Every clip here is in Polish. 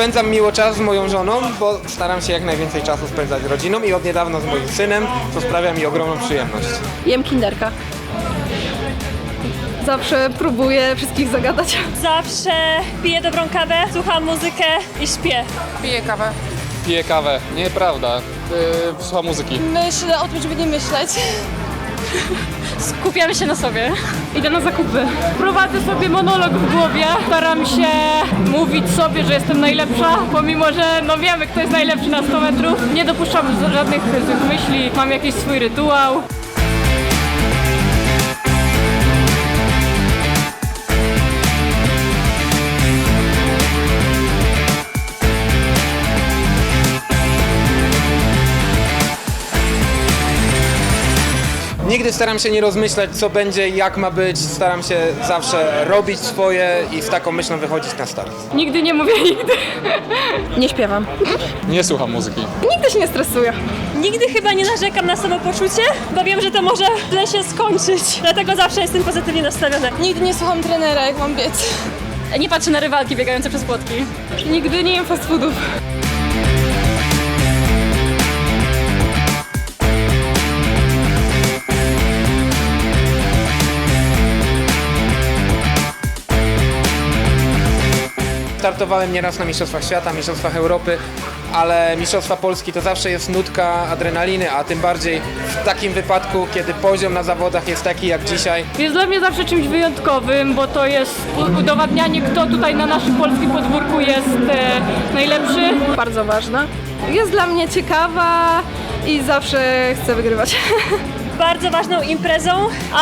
Spędzam miło czas z moją żoną, bo staram się jak najwięcej czasu spędzać z rodziną i od niedawna z moim synem, co sprawia mi ogromną przyjemność. Jem kinderka. Zawsze próbuję wszystkich zagadać. Zawsze piję dobrą kawę, słucham muzykę i śpię. Piję kawę. Piję kawę. Nieprawda. Yy, słucham muzyki. Myślę o tym, żeby nie myśleć. Skupiamy się na sobie. Idę na zakupy. Prowadzę sobie monolog w głowie. Staram się mówić sobie, że jestem najlepsza, pomimo, że no wiemy, kto jest najlepszy na 100 metrów. Nie dopuszczam żadnych złych myśli. Mam jakiś swój rytuał. Nigdy staram się nie rozmyślać, co będzie, jak ma być. Staram się zawsze robić swoje i z taką myślą wychodzić na start. Nigdy nie mówię nigdy. Nie śpiewam. Nie słucham muzyki. Nigdy się nie stresuję. Nigdy chyba nie narzekam na samopoczucie, bo wiem, że to może źle się skończyć. Dlatego zawsze jestem pozytywnie nastawiona. Nigdy nie słucham trenera, jak mam biec. Nie patrzę na rywalki biegające przez płotki. Nigdy nie jem fast foodów. Startowałem nieraz na Mistrzostwach Świata, Mistrzostwach Europy, ale Mistrzostwa Polski to zawsze jest nutka adrenaliny, a tym bardziej w takim wypadku, kiedy poziom na zawodach jest taki jak dzisiaj. Jest dla mnie zawsze czymś wyjątkowym, bo to jest udowadnianie, kto tutaj na naszym polskim podwórku jest e, najlepszy. Bardzo ważna. Jest dla mnie ciekawa i zawsze chcę wygrywać. Bardzo ważną imprezą,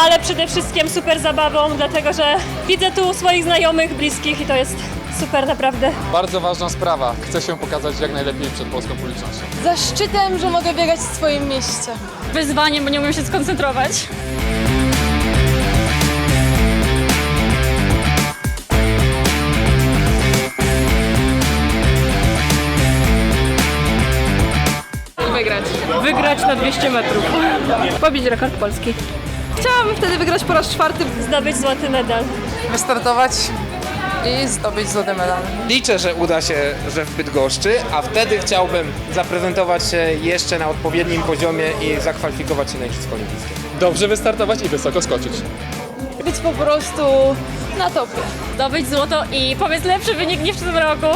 ale przede wszystkim super zabawą, dlatego że widzę tu swoich znajomych, bliskich i to jest super naprawdę. Bardzo ważna sprawa. Chcę się pokazać jak najlepiej przed polską publicznością. Zaszczytem, że mogę biegać w swoim mieście. Wyzwaniem, bo nie umiem się skoncentrować. Wygrać. Wygrać na 200 metrów. Pobić rekord polski. Chciałam wtedy wygrać po raz czwarty. Zdobyć złoty medal. Wystartować i zdobyć złoty medal. Liczę, że uda się, że w Bydgoszczy, a wtedy chciałbym zaprezentować się jeszcze na odpowiednim poziomie i zakwalifikować się na Igrzyska Olimpijskie. Dobrze wystartować i wysoko skoczyć. Być po prostu na topie. Zdobyć złoto i powiedz lepszy wynik niż w tym roku.